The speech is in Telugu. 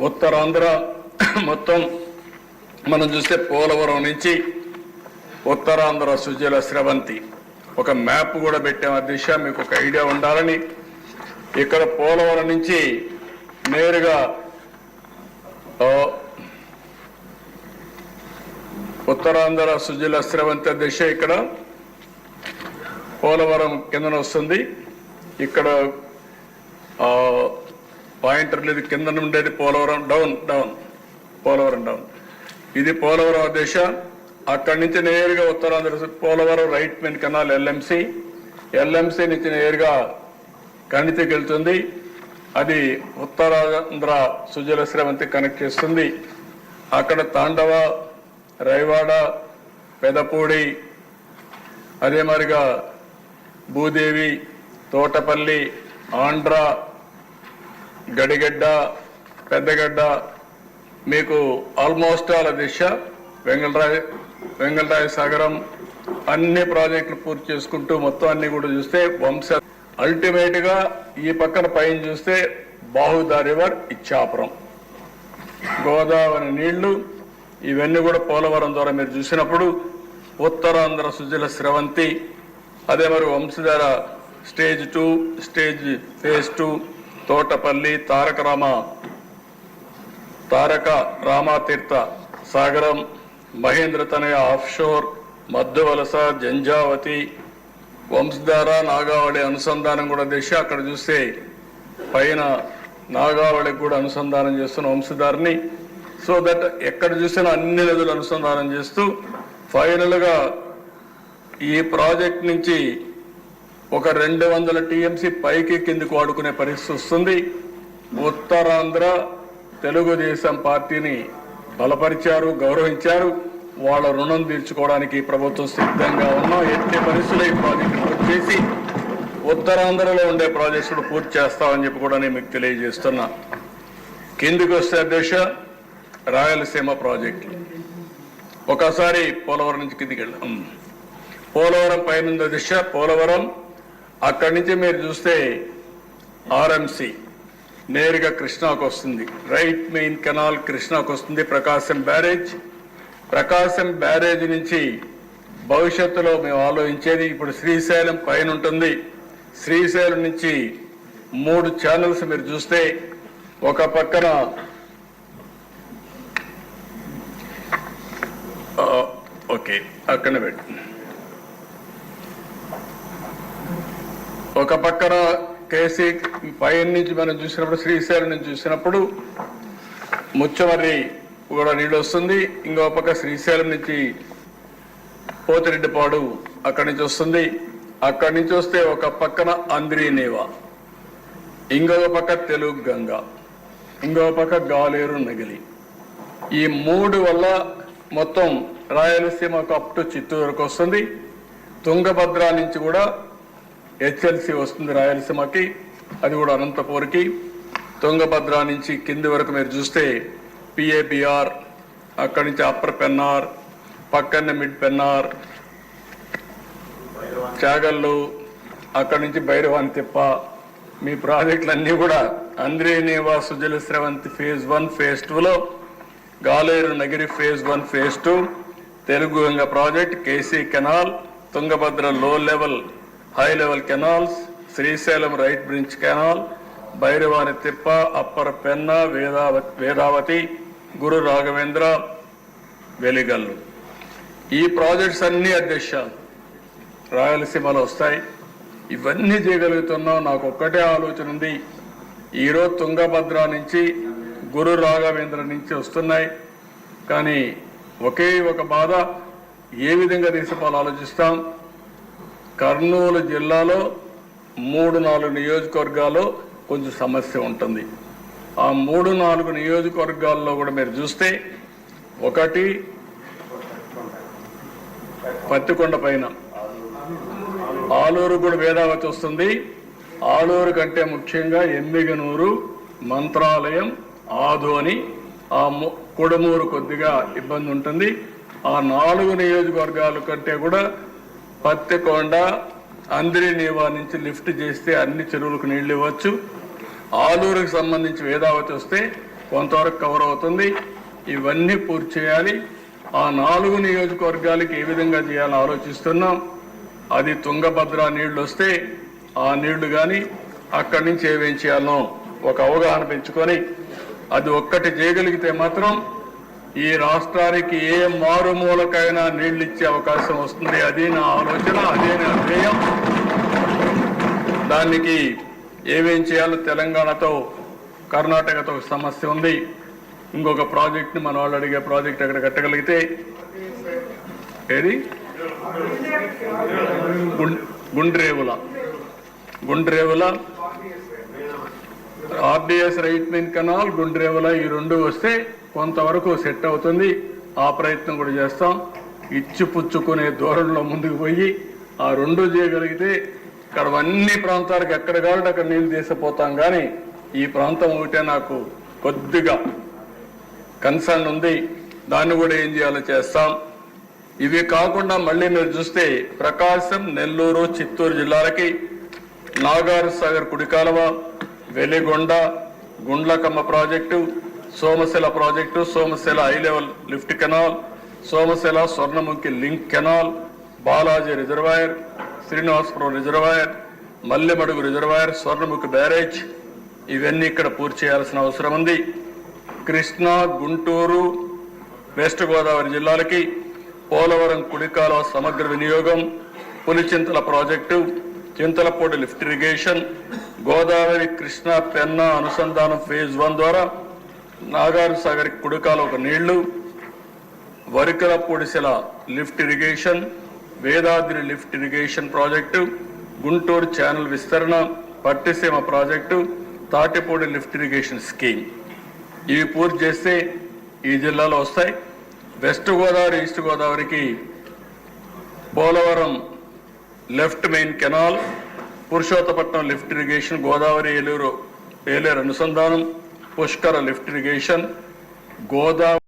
ఉత్తరాంధ్ర మొత్తం మనం చూస్తే పోలవరం నుంచి ఉత్తరాంధ్ర సుజల స్రవంతి. ఒక మ్యాప్ కూడా పెట్టాం ఆ దిశ మీకు ఒక ఐడియా ఉండాలని. ఇక్కడ పోలవరం నుంచి నేరుగా ఉత్తరాంధ్ర సుజల స్రవంతి దిశ ఇక్కడ. పోలవరం కిందన వస్తుంది. ఇక్కడ పాయింటర్ లేదు కింద ఉండేది Polavaram down down Polavaram down. ఇది పోలవరం దిశ. అక్కడి నుంచి నేరుగా Uttarandhra Polavaram right main canal LMC. LMC నుంచి నేరుగా కణితికి వెళ్తుంది అది ఉత్తరాంధ్ర సుజల శ్రవంతి కనెక్ట్ చేస్తుంది. అక్కడ తాండవ రైవాడ పెదపూడి అదే మరిగా భూదేవి తోటపల్లి ఆంధ్ర గడిగడ్డ పెద్దగడ్డ మీకు ఆల్మోస్ట్ ఆల్ దిశ వెంగళరాయ వెంగళరాయ సాగరం అన్ని ప్రాజెక్టులు పూర్తి చేసుకుంటూ మొత్తం అన్ని కూడా చూస్తే వంశ. అల్టిమేట్గా ఈ పక్కన పైన చూస్తే బాహుదా రివర్ ఇచ్చాపురం. గోదావరి నీళ్ళు ఇవన్నీ కూడా పోలవరం ద్వారా మీరు చూసినప్పుడు ఉత్తరాంధ్ర సుజల స్రవంతి అదే మరి Vamsadhara stage two stage phase two Thotapalli Taraka Rama Taraka Ramatheertha Sagaram Mahendra Tanaya offshore Madhyavalasa Janjavathi Vamsadhara Nagavali అనుసంధానం కూడా దిశ అక్కడ చూస్తే పైన నాగావళికి కూడా అనుసంధానం చేస్తున్న వంశధారని. సో దట్ ఎక్కడ చూసినా అన్ని నదులు అనుసంధానం చేస్తూ ఫైనల్గా ఈ ప్రాజెక్ట్ నుంచి ఒక రెండు వందల టీఎంసీ పైకి కిందికి వాడుకునే పరిస్థితి వస్తుంది. ఉత్తరాంధ్ర తెలుగుదేశం పార్టీని బలపరిచారు గౌరవించారు. వాళ్ళ రుణం తీర్చుకోవడానికి ప్రభుత్వం సిద్ధంగా ఉన్నాం ఎట్టి పరిస్థితులు ఈ ప్రాజెక్టు పూర్తి చేసి ఉత్తరాంధ్రలో ఉండే ప్రాజెక్టులు పూర్తి చేస్తామని చెప్పి కూడా నేను మీకు తెలియజేస్తున్నా. కిందికి వస్తే అధ్యక్ష రాయలసీమ ప్రాజెక్టులు ఒకసారి పోలవరం నుంచి కిందికి వెళ్ళాం పోలవరం పైన దిశ పోలవరం అక్కడి నుంచి మీరు చూస్తే ఆర్ఎంసి నేరుగా కృష్ణాకు వస్తుంది. రైట్ మెయిన్ కెనాల్ కృష్ణాకు వస్తుంది. ప్రకాశం బ్యారేజ్. ప్రకాశం బ్యారేజ్ నుంచి భవిష్యత్తులో మేము ఆలోచించేది ఇప్పుడు శ్రీశైలం పైన ఉంటుంది. శ్రీశైలం నుంచి మూడు ఛానల్స్ మీరు చూస్తే ఒక పక్కన ఓకే అక్కడనే పెట్టు. ఒక పక్కన కేసీ పైన నుంచి మనం చూసినప్పుడు శ్రీశైలం నుంచి చూసినప్పుడు ముచ్చవర్రి కూడా నీళ్ళు వస్తుంది. ఇంకో పక్క శ్రీశైలం నుంచి పోతిరెడ్డిపాడు అక్కడి నుంచి వస్తుంది. అక్కడి నుంచి వస్తే ఒక పక్కన అంద్రీనేవా ఇంకొక పక్క తెలుగు గంగ ఇంకొక పక్క గాలేరు నగిలి. ఈ మూడు వల్ల మొత్తం రాయలసీమకు అప్ టు చిత్తూరుకు వస్తుంది. తుంగభద్ర నుంచి కూడా హెచ్ఎల్సి వస్తుంది రాయలసీమకి. అది కూడా అనంతపూర్కి తుంగభద్ర నుంచి కింది వరకు మీరు చూస్తే పిఏబిఆర్ అక్కడి నుంచి అప్పర్ పెన్నార్ పక్కనే మిడ్ పెన్నార్ చాగల్లు అక్కడి నుంచి భైరవాని తిప్ప. మీ ప్రాజెక్టులన్నీ కూడా అంద్రేనేవా Sujala Sravanthi phase one phase టూలో Galeru Nagari phase one phase two Telugu Ganga project KC canal Tungabhadra low level high level canals Srisailam right bridge canal Bhairavani Tippa upper Penna Vedavathi Vedavathi గురు రాఘవేంద్ర వెలిగల్లు. ఈ ప్రాజెక్ట్స్ అన్ని అధ్యక్ష రాయలసీమలో వస్తాయి. ఇవన్నీ చేయగలుగుతున్నాం నాకు ఒక్కటే ఆలోచన ఉంది. ఈరోజు తుంగభద్ర నుంచి గురు రాఘవేంద్ర నుంచి వస్తున్నాయి. కానీ ఒకే ఒక బాధ ఏ విధంగా తీసుకోవాలో ఆలోచిస్తాం. కర్నూలు జిల్లాలో మూడు నాలుగు నియోజకవర్గాల్లో కొంచెం సమస్య ఉంటుంది. ఆ మూడు నాలుగు నియోజకవర్గాల్లో కూడా మీరు చూస్తే ఒకటి పత్తికొండ పైన. ఆలూరు కూడా వేదావతి వస్తుంది. ఆలూరు కంటే ముఖ్యంగా ఎమ్మిగనూరు మంత్రాలయం ఆదోని ఆ ము- కుడమూరు కొద్దిగా ఇబ్బంది ఉంటుంది. ఆ నాలుగు నియోజకవర్గాల కంటే కూడా పత్తికొండ అందిరి నీవా నుంచి లిఫ్ట్ చేస్తే అన్ని చెరువులకు నీళ్ళు ఇవ్వచ్చు. ఆలూరుకు సంబంధించి వేదావతి వస్తే కొంతవరకు కవర్ అవుతుంది. ఇవన్నీ పూర్తి చేయాలి. ఆ నాలుగు నియోజకవర్గాలకి ఏ విధంగా చేయాలని ఆలోచిస్తున్నాం. అది తుంగభద్ర నీళ్ళు వస్తే ఆ నీళ్ళు కానీ అక్కడి నుంచి ఏమేం చేయాలనో ఒక అవగాహన పెంచుకొని అది ఒక్కటి చేయగలిగితే మాత్రం ఈ రాష్ట్రానికి ఏ మారుమూలకైనా నీళ్ళు ఇచ్చే అవకాశం వస్తుంది. అది నా ఆలోచన అదే నా ధ్యేయం. దానికి ఏమేం చేయాలో తెలంగాణతో కర్ణాటకతో సమస్య ఉంది. ఇంకొక ప్రాజెక్ట్ని మన వాళ్ళు అడిగే ప్రాజెక్ట్ అక్కడ కట్టగలిగితే ఏది? Gundrevula. Gundrevula RDS right main canal Gundrevula ఈ రెండు వస్తే కొంతవరకు సెట్ అవుతుంది. ఆ ప్రయత్నం కూడా చేస్తాం. ఇచ్చిపుచ్చుకునే పుచ్చుకునే ముందుకు పోయి ఆ రెండు చేయగలిగితే ఇక్కడ అన్ని ప్రాంతాలకు ఎక్కడ కావాలంటే అక్కడ నీళ్ళు తీసిపోతాం. కానీ ఈ ప్రాంతం ఒకటే నాకు కొద్దిగా కన్సర్న్ ఉంది. దాన్ని కూడా ఏం చేయాలో చేస్తాం. ఇవి కాకుండా మళ్ళీ మీరు చూస్తే ప్రకాశం నెల్లూరు చిత్తూరు జిల్లాలకి Nagar Sagar కుడికాలవ Veligonda Gundlakamma project Somasila project Somasila high level lift canal Somasila Swarnamukhi link canal Balaji reservoir Srinivasapuram reservoir Mallemadugu reservoir Swarnamukhi barrage ఇవన్నీ ఇక్కడ పూర్తి చేయాల్సిన అవసరం ఉంది. కృష్ణా గుంటూరు వెస్ట్ గోదావరి జిల్లాలకి పోలవరం కుడికాలువ సమగ్ర వినియోగం Pulichintala project Chintalapudi lift irrigation Godavari Krishna Penna అనుసంధానం ఫేజ్ వన్ ద్వారా నాగారు సాగర్ ఒక నీళ్ళు Varikapudisela lift irrigation Vedadri lift irrigation project Guntur channel విస్తరణ Pattiseema project Tatipudi lift irrigation scheme. ఇవి పూర్తి చేస్తే ఈ జిల్లాలో వస్తాయి. వెస్ట్ గోదావరి ఈస్ట్ గోదావరికి Polavaram left main canal Purushothapatnam lift irrigation Godavari Eluru Yeleru అనుసంధానం పుష్కర లిఫ్ట్ ఇరిగేషన్ గోదావరి